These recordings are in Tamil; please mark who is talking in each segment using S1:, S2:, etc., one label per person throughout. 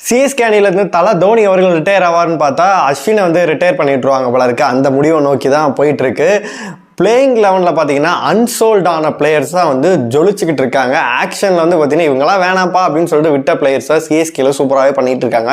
S1: சிஎஸ்கே அணியிலேருந்து தலை தோனி அவர்கள் ரிட்டையர் ஆவார்னு பார்த்தா அஸ்வினை வந்து ரிட்டையர் பண்ணிட்டுருவாங்க போல இருக்கு. அந்த முடிவை நோக்கி தான் போயிட்டுருக்கு பிளேயிங் லெவனில் பார்த்தீங்கன்னா அன்சோல்டான பிளேயர்ஸ் தான் வந்து ஜொலிச்சுக்கிட்டு இருக்காங்க. ஆக்ஷனில் வந்து பார்த்தீங்கன்னா இவங்களாம் வேணாம்ப்பா அப்படின்னு சொல்லிட்டு விட்ட பிளேயர்ஸை சிஎஸ்கேல சூப்பராகவே பண்ணிகிட்டு இருக்காங்க.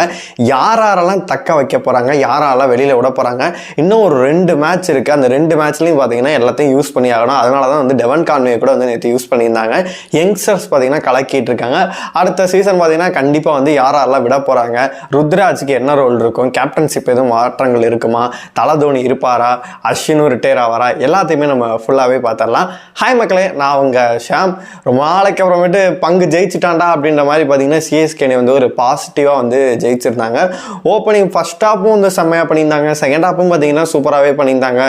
S1: யார் யாரெல்லாம் தக்க வைக்க போகிறாங்க யாரெல்லாம் வெளியில் விட போகிறாங்க இன்னும் ஒரு ரெண்டு மேட்ச் இருக்குது அந்த ரெண்டு மேட்ச்லையும் பார்த்தீங்கன்னா எல்லாத்தையும் யூஸ் பண்ணி ஆகணும். அதனால தான் வந்து டெவன் கான்வே கூட வந்து நேற்று யூஸ் பண்ணியிருந்தாங்க. யங்ஸ்டர்ஸ் பார்த்தீங்கன்னா கலக்கிட்டு இருக்காங்க அடுத்த சீசன் பார்த்தீங்கன்னா கண்டிப்பாக வந்து யார் யாரெல்லாம் விட போகிறாங்க ருத்ராஜுக்கு என்ன ரோல் இருக்கும்? கேப்டன்ஷிப் எதுவும் மாற்றங்கள் இருக்குமா? தலை தோனி இருப்பாரா? அஸ்வினும் ரிட்டையர் ஆவாரா? எல்லாத்தையும் நம்ம ஃபுல்லாகவே பார்த்துடலாம். ஹாய் மக்களே நான் உங்கள் ஷாம். ரொம்ப நாளைக்கு அப்புறமேட்டு பங்கு ஜெயிச்சுட்டாண்டா அப்படின்ற மாதிரி பார்த்தீங்கன்னா சிஎஸ்கேனி வந்து ஒரு பாசிட்டிவாக வந்து ஜெயிச்சிருந்தாங்க. ஓப்பனிங் ஃபர்ஸ்ட் ஹாப்பும் வந்து செம்மையாக பண்ணியிருந்தாங்க. செகண்ட் ஹாப்பும் பார்த்தீங்கன்னா சூப்பராகவே பண்ணியிருந்தாங்க.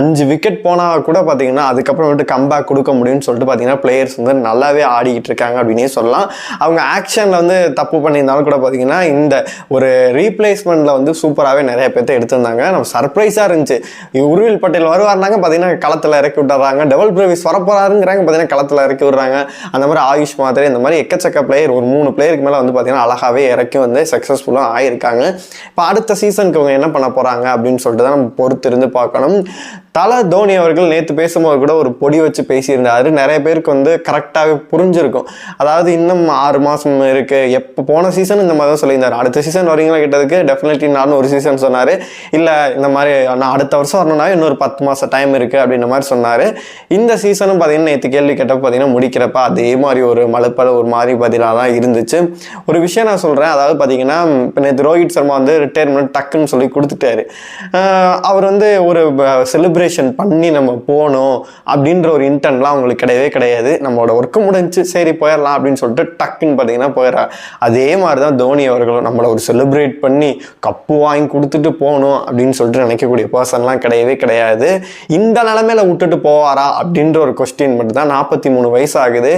S1: அஞ்சு விக்கெட் போனால் கூட பார்த்தீங்கன்னா அதுக்கப்புறமேட்டு கம்பேக் கொடுக்க முடியும்னு சொல்லிட்டு பார்த்தீங்கன்னா பிளேயர்ஸ் வந்து நல்லாவே ஆடிக்கிட்டு இருக்காங்க அப்படின்னே சொல்லலாம். அவங்க ஆக்ஷனில் வந்து தப்பு பண்ணியிருந்தாலும் கூட பார்த்தீங்கன்னா இந்த ஒரு ரீப்ளேஸ்மெண்ட்டில் வந்து சூப்பராகவே நிறைய பேர்த்த எடுத்திருந்தாங்க. நம்ம சர்ப்ரைஸாக இருந்துச்சு. உருவில் பட்டேல் வருவாருனாங்க. பார்த்தீங்கன்னா களத்தில் இறக்கி விட்டுறாங்க. டபுள் பிரவிஸ் வரப்போறாருங்கிறாங்க. பார்த்தீங்கன்னா களத்தில் இறக்கி விடுறாங்க. அந்த மாதிரி ஆயுஷ் மாதிரி இந்த மாதிரி எக்கச்சக்க பிளேயர் ஒரு மூணு பிளேயருக்கு மேலே வந்து பார்த்தீங்கன்னா அழகாகவே இறக்கி வந்து சக்ஸஸ்ஃபுல்லாக ஆயிருக்காங்க. இப்போ அடுத்த சீசனுக்கு இவங்க என்ன பண்ண போகிறாங்க அப்படின்னு சொல்லிட்டு தான் நம்ம பொறுத்து இருந்து பார்க்கணும். தலை தோனி அவர்கள் நேற்று பேசும்போது கூட ஒரு பொடி வச்சு பேசியிருந்தார். நிறைய பேருக்கு வந்து கரெக்டாகவே புரிஞ்சிருக்கும். அதாவது இன்னும் ஆறு மாதம் இருக்குது எப்போ போன சீசன் இந்த மாதிரி தான் சொல்லியிருந்தார். அடுத்த சீசன் வரீங்களா கேட்டதுக்கு டெஃபினெட்லி நான் ஒரு சீசன் சொன்னார். இல்லை இந்த மாதிரி நான் அடுத்த வருஷம் வரணும்னா இன்னொரு பத்து மாதம் டைம் இருக்குது அப்படின்ற மாதிரி சொன்னார். இந்த சீசனும் பார்த்தீங்கன்னா நேற்று கேள்வி கேட்டப்போ பார்த்தீங்கன்னா முடிக்கிறப்ப அதே மாதிரி ஒரு மலுப்பல ஒரு மாதிரி பதிலாக தான் இருந்துச்சு. ஒரு விஷயம் நான் சொல்கிறேன் அதாவது பார்த்தீங்கன்னா இப்போ நேற்று ரோஹித் சர்மா வந்து ரிட்டையர்மெண்ட் டக்குன்னு சொல்லி கொடுத்துட்டாரு. அவர் வந்து ஒரு செலிப்ரேஷன் பண்ணி நம்ம போகணும் அப்படின்ற ஒரு இன்டென்ட்லாம் அவங்களுக்கு கிடையவே கிடையாது. நம்மளோட ஒர்க்கு முடிஞ்சு சரி போயிடலாம் அப்படின்னு சொல்லிட்டு டக்குன்னு பார்த்தீங்கன்னா போயிடுறாரு அதே மாதிரி தான் தோனி அவர்களும் நம்மளை ஒரு செலிப்ரேட் பண்ணி கப்பு வாங்கி கொடுத்துட்டு போகணும் அப்படின்னு சொல்லிட்டு நினைக்கக்கூடிய பர்சன்லாம் கிடையவே கிடையாது. இந்த நிலமையில விட்டுட்டு போவாரா அப்படின்ற ஒரு கொஸ்டின் மட்டும் தான் நாற்பத்தி மூணு வயசு ஆகுது.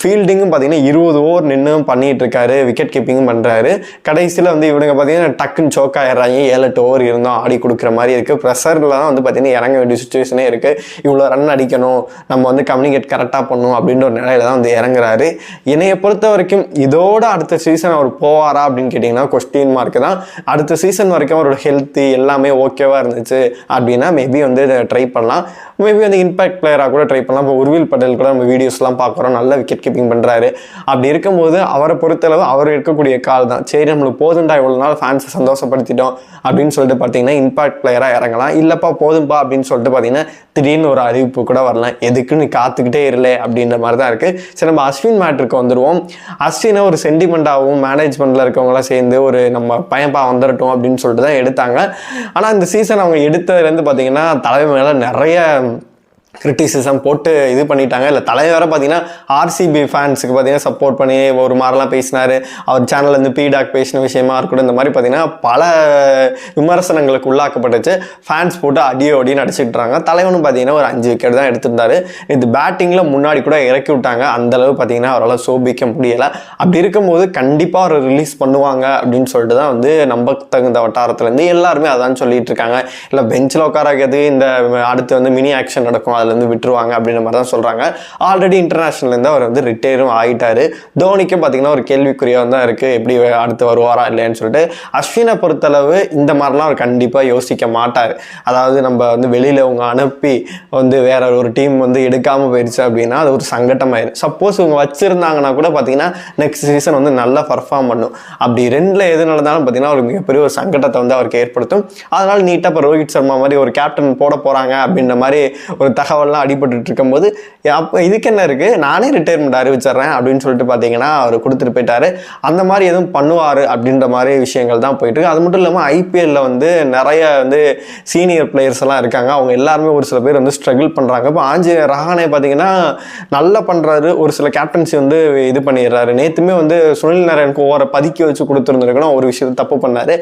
S1: ஃபீல்டிங்கும் பார்த்தீங்கன்னா இருபது ஓவர் நின்று பண்ணிட்டு இருக்காரு. விக்கெட் கீப்பிங்கும் பண்ணுறாரு கடைசியில் வந்து இவனுங்க பார்த்தீங்கன்னா டக்குன்னு சோக்காயிடுறாங்க ஏழு எட்டு ஓவர் இருந்தோம் ஆடி கொடுக்குற மாதிரி இருக்குது ப்ரெஷரில் தான் வந்து பார்த்தீங்கன்னா இறங்க வேண்டிய சுச்சுவேஷனே இருக்குது இவ்வளோ ரன் அடிக்கணும். நம்ம வந்து கம்யூனிகேட் கரெக்டாக பண்ணணும் அப்படின்ற ஒரு நிலையில தான் வந்து இறங்குறாரு. என்னைய பொறுத்த வரைக்கும் இதோட அடுத்த சீசன் அவர் போவாரா அப்படின்னு கேட்டிங்கன்னா கொஸ்டின் மார்க் தான். அடுத்த சீசன் வரைக்கும் அவரோட ஹெல்த்து எல்லாமே ஓகேவாக இருந்துச்சு அப்படின்னா மேபி வந்து இதை ட்ரை பண்ணலாம். மேபி வந்து இம்பாக்ட் பிளேயராக கூட ட்ரை பண்ணலாம். இப்போ உருவில் பட்டேல் கூட நம்ம வீடியோஸ்லாம் பார்க்குறோம். நல்ல விக்கெட் கீப்பிங் பண்ணுறாரு அப்படி இருக்கும்போது அவரை பொறுத்தளவு அவர் இருக்கக்கூடிய கால் தான். சரி நம்மளுக்கு போதும்டா இவ்வளோ நாள் ஃபேன்ஸை சந்தோஷப்படுத்திட்டோம் அப்படின்னு சொல்லிட்டு பார்த்தீங்கன்னா இம்பாக்ட் பிளேயராக இறங்கலாம். இல்லைப்பா போதும்பா அப்படின்னு சொல்லிட்டு பார்த்தீங்கன்னா திடீர்னு ஒரு அறிவிப்பு கூட வரலாம். எதுக்குன்னு காத்துக்கிட்டே இருல அப்படின்ற மாதிரி தான் இருக்குது சரி நம்ம அஸ்வின் மேட்ருக்கு வந்துடுவோம் அஸ்வினை ஒரு சென்டிமெண்ட்டாகவும் மேனேஜ்மெண்ட்டில் இருக்கவங்களாம் சேர்ந்து ஒரு நம்ம பையன்பா வந்துடட்டும் அப்படின்னு சொல்லிட்டு தான் எடுத்தாங்க. ஆனால் இந்த சீசன் அவங்க எடுத்ததுலேருந்து பார்த்தீங்கன்னா தலைமை மேலே நிறைய கிரிட்டிசிசம் போட்டு இது பண்ணிட்டாங்க. இல்லை தலைவரை பார்த்தீங்கன்னா ஆர்சிபி ஃபேன்ஸுக்கு பார்த்தீங்கன்னா சப்போர்ட் பண்ணி ஒரு மாதிரிலாம் பேசினார். அவர் சேனலில் இருந்து பீடாக் பேசின விஷயமா இருக்கட்டும் இந்த மாதிரி பார்த்தீங்கன்னா பல விமர்சனங்களுக்கு உள்ளாக்கப்பட்டுச்சு. ஃபேன்ஸ் போட்டு அடியோ அடின்னு அடிச்சுக்கிட்டாங்க தலைவனும் பார்த்தீங்கன்னா ஒரு அஞ்சு விக்கெட் தான் எடுத்திருந்தாரு. இது பேட்டிங்கில் முன்னாடி கூட இறக்கி விட்டாங்க. அந்தளவு பார்த்தீங்கன்னா அவரால் சோபிக்க முடியலை. அப்படி இருக்கும்போது கண்டிப்பாக அவர் ரிலீஸ் பண்ணுவாங்க அப்படின்னு சொல்லிட்டு தான் வந்து நம்ப தகுந்த வட்டாரத்துலேருந்து எல்லாருமே அதான் சொல்லிட்டு இருக்காங்க. இல்லை பெஞ்சில் உட்காராக்கிறது இந்த அடுத்து வந்து மினி ஆக்ஷன் நடக்கும். அதுலேருந்து விட்டுருவாங்க அப்படின்ற மாதிரி தான் சொல்கிறாங்க ஆல்ரெடி இன்டர்நேஷ்னல்லேருந்து அவர் வந்து ரிட்டையரும் ஆகிட்டாரு தோனிக்கும் பார்த்திங்கன்னா ஒரு கேள்விக்குறியாக தான் இருக்குது எப்படி அடுத்து வருவாரா இல்லைன்னு சொல்லிட்டு. அஸ்வினை பொறுத்தளவு இந்த மாதிரிலாம் அவர் கண்டிப்பாக யோசிக்க மாட்டார். அதாவது நம்ம வந்து வெளியில் அவங்க அனுப்பி வந்து வேற ஒரு டீம் வந்து எடுக்காமல் போயிடுச்சு அப்படின்னா அது ஒரு சங்கட்டமாயிரும் சப்போஸ் இவங்க வச்சிருந்தாங்கன்னா கூட பார்த்தீங்கன்னா நெக்ஸ்ட் சீசன் வந்து நல்லா பர்ஃபார்ம் பண்ணும். அப்படி ரெண்டில் எது நடந்தாலும் பார்த்தீங்கன்னா ஒரு மிகப்பெரிய ஒரு சங்கடத்தை வந்து அவருக்கு ஏற்படுத்தும். அதனால் நீட்டாக இப்போ ரோஹித் சர்மா மாதிரி ஒரு கேப்டன் போட போகிறாங்க அப்படின்ற மாதிரி ஒரு தகவல் தகவல்லாம் அடிபட்டு இருக்கும்போது அப்போ இதுக்கு என்ன இருக்குது நானே ரிட்டையர்மெண்ட் அறிவிச்சிட்றேன் அப்படின்னு சொல்லிட்டு பார்த்தீங்கன்னா அவர் கொடுத்துட்டு போயிட்டாரு. அந்த மாதிரி எதுவும் பண்ணுவார் அப்படின்ற மாதிரி விஷயங்கள் தான் போயிட்டு இருக்கு. அது மட்டும் இல்லாமல் ஐபிஎல்ல வந்து நிறைய வந்து சீனியர் பிளேயர்ஸ் எல்லாம் இருக்காங்க. அவங்க எல்லாருமே ஒரு சில பேர் வந்து ஸ்ட்ரகிள் பண்ணுறாங்க இப்போ ஆஞ்சி ரஹானே பார்த்தீங்கன்னா நல்லா பண்ணுறாரு ஒரு சில கேப்டன்சி வந்து இது பண்ணிடுறாரு. நேற்றுமே வந்து சுனில் நாராயணுக்கு ஓவரை பதுக்கி வச்சு கொடுத்துருந்துருக்கணும். ஒரு விஷயத்தை தப்பு பண்ணார்.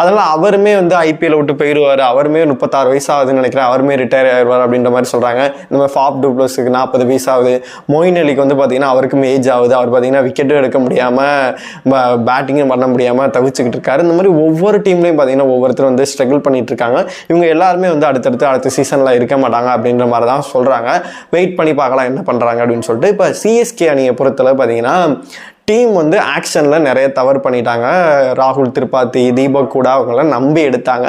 S1: அதனால் அவருமே வந்து ஐபிஎல் விட்டு போயிடுவார் அவருமே முப்பத்தாறு வயசு ஆகுதுன்னு நினைக்கிறேன். அவருமே ரிட்டையர் ஆயிடுவார் அப்படின்ற மாதிரி சொல்கிறாங்க இந்த மாதிரி ஃபாப் டூப்ளஸுக்கு நாற்பது வயசு ஆகுது. மொயின் அலிக்கு வந்து பார்த்திங்கன்னா அவருக்கும் ஏஜ் ஆகுது. அவர் பார்த்தீங்கன்னா விக்கெட்டும் எடுக்க முடியாமல் பேட்டிங்கும் பண்ண முடியாமல் தவிச்சுக்கிட்டு இருக்காரு. இந்த மாதிரி ஒவ்வொரு டீம்லேயும் பார்த்தீங்கன்னா ஒவ்வொருத்தரும் வந்து ஸ்ட்ரகிள் பண்ணிகிட்டு இருக்காங்க. இவங்க எல்லாருமே வந்து அடுத்தடுத்து அடுத்த சீசனில் இருக்க மாட்டாங்க அப்படின்ற மாதிரி தான் சொல்கிறாங்க வெயிட் பண்ணி பார்க்கலாம் என்ன பண்ணுறாங்க அப்படின்னு சொல்லிட்டு. இப்போ சிஎஸ்கே அணியை பொறுத்தளவு பார்த்தீங்கன்னா டீம் வந்து ஆக்ஷனில் நிறைய தவறு பண்ணிட்டாங்க. ராகுல் திருப்பாத்தி தீபக் கூட அவங்களாம் நம்பி எடுத்தாங்க.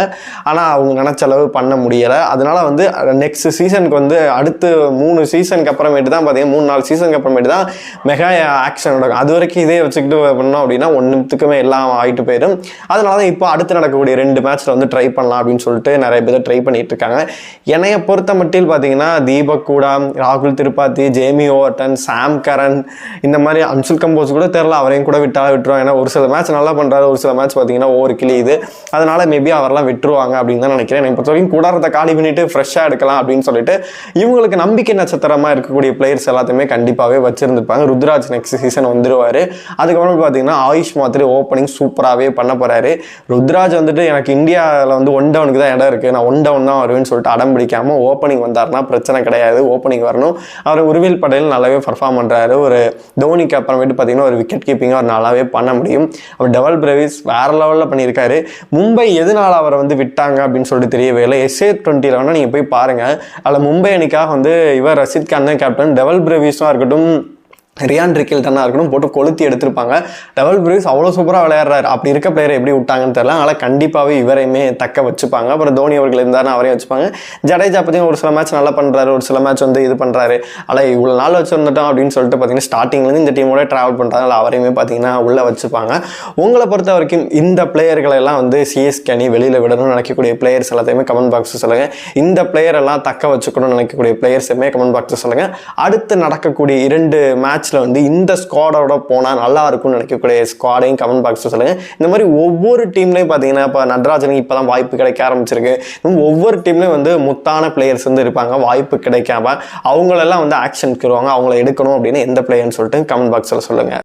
S1: ஆனால் அவங்க நினச்ச அளவு பண்ண முடியலை. அதனால் வந்து நெக்ஸ்ட் சீசனுக்கு வந்து அடுத்து மூணு சீசனுக்கு அப்புறமேட்டு தான் பார்த்தீங்கன்னா மூணு நாலு சீசனுக்கு அப்புறமேட்டு தான் மெகா ஆக்ஷன் நடக்கும். அது வரைக்கும் இதே வச்சுக்கிட்டு பண்ணோம் அப்படின்னா ஒன்றுத்துக்குமே எல்லாம் ஆகிட்டு போயிடும். அதனால தான் இப்போ அடுத்து நடக்கக்கூடிய ரெண்டு மேட்ச்சில் வந்து ட்ரை பண்ணலாம் அப்படின்னு சொல்லிட்டு நிறைய பேர் ட்ரை பண்ணிட்டு இருக்காங்க. என்னைய பொறுத்த மட்டில் பார்த்தீங்கன்னா தீபக் கூட ராகுல் Tripathi Jamie Overton Sam Curran இந்த மாதிரி அன்சுல் கம்போஸ் கூட தெரில அவரையும் கூட விட்டால் விட்டுருவாங்க ஏன்னா ஒரு சில மேட்ச் நல்லா பண்ணுறாரு ஒரு சில மேட்ச் பார்த்தீங்கன்னா ஓவர் கிளியுது அதனால மேபி அவரெல்லாம் விட்டுருவாங்க அப்படின்னு தான் நினைக்கிறேன். எனக்கு பொறுத்த வரைக்கும் கூடாரத்தை காலி பண்ணிட்டு ஃப்ரெஷ்ஷாக எடுக்கலாம் அப்படின்னு சொல்லிட்டு இவங்களுக்கு நம்பிக்கை நட்சத்திரமாக இருக்கக்கூடிய பிளேயர்ஸ் எல்லாத்தையுமே கண்டிப்பாகவே வச்சிருந்துருப்பாங்க. ருத்ராஜ் நெக்ஸ்ட் சீசன் வந்துடுவார் அதுக்கப்புறம் பார்த்தீங்கன்னா ஆயுஷ் மாத்திரை ஓப்பனிங் சூப்பராகவே பண்ண போகிறாரு ருத்ராஜ் வந்துட்டு எனக்கு இந்தியாவில் வந்து ஒன் டவுனுக்கு தான் இடம் இருக்குது நான் ஒன் டவுன் தான் வருவேன்னு சொல்லிட்டு அடம் பிடிக்காமல் ஓப்பனிங் வந்தாருன்னா பிரச்சனை கிடையாது. ஓப்பனிங் வரணும். அவர் உருவில் படையில் நல்லாவே பர்ஃபார்ம் பண்ணுறாரு ஒரு தோனிக்கு அப்புறமேட்டு பார்த்தீங்கன்னா ஒரு விக்கெட் கீப்பிங் அவர் நல்லாவே பண்ண முடியும். அவர் டபுள் பிரவிஸ் வேற லெவலில் பண்ணியிருக்காரு. மும்பை எதனால அவரை வந்து விட்டாங்க அப்படின்னு சொல்லிட்டு தெரியவே இல்லை எஸ்ஏ டுவெண்ட்டியில் வேணால் நீங்கள் போய் பாருங்கள் அதில் மும்பை அணிக்காக வந்து இவர் ரஷித் கான் தான் கேப்டன் டபுள் பிரவிஸும் இருக்கட்டும் ரியான் ரிக்கில்டனாக இருக்கணும் போட்டு கொளுத்தி எடுத்திருப்பாங்க. டபுள் பிரீஸ் அவ்வளோ சூப்பராக விளையாடுறாரு. அப்படி இருக்க பிளேயர் எப்படி விட்டாங்கன்னு தெரியல. அதனால் கண்டிப்பாகவே இவரையுமே தக்க வச்சுப்பாங்க. அப்புறம் தோனி அவர்கள் இருந்தாருன்னா அவரையும் வச்சுப்பாங்க. ஜடேஜா பற்றியும் ஒரு சில மேட்ச் நல்லா பண்ணுறாரு ஒரு சில மேட்ச் வந்து இது பண்ணுறாரு ஆனால் இவ்வளோ நாள் வச்சுருந்துட்டோம் அப்படின்னு சொல்லிட்டு பார்த்தீங்கன்னா ஸ்டார்டிங்லேருந்து இந்த டீமோட ட்ராவல் பண்ணுறாங்க அவரையுமே பார்த்தீங்கன்னா உள்ளே வச்சுப்பாங்க. உங்களை பொறுத்த வரைக்கும் இந்த பிளேயர்களை எல்லாம் வந்து சிஎஸ்கே அணி வெளியில் விடணும்னு நினைக்கக்கூடிய பிளேயர்ஸ் எல்லாத்தையுமே கமெண்ட் பாக்ஸ் சொல்லுங்கள் இந்த பிளேயர் எல்லாம் தக்க வச்சுக்கணும்னு நினைக்கக்கூடிய பிளேயர்ஸுமே கமெண்ட் பாக்ஸ் சொல்லுங்கள் அடுத்து நடக்கக்கூடிய இரண்டு மேட்ச் மேட்ச்சில் வந்து இந்த ஸ்குவாடோட போனால் நல்லா இருக்கும்னு நினைக்கக்கூடிய ஸ்குவாடையும் கமெண்ட் பாக்ஸில் சொல்லுங்கள் இந்த மாதிரி ஒவ்வொரு டீம்லேயும் பார்த்தீங்கன்னா இப்போ நட்ராஜனுக்கு இப்போ தான் வாய்ப்பு கிடைக்க ஆரம்பிச்சிருக்கு. இன்னும் ஒவ்வொரு டீம்லேயும் வந்து முத்தான பிளேயர்ஸ் வந்து இருப்பாங்க. வாய்ப்பு கிடைக்காம அவங்களெல்லாம் வந்து ஆக்ஷனுக்கு வருவாங்க. அவங்கள எடுக்கணும் அப்படின்னு எந்த பிளேயர்னு சொல்லிட்டு கமெண்ட் பாக்ஸில் சொல்லுங்கள்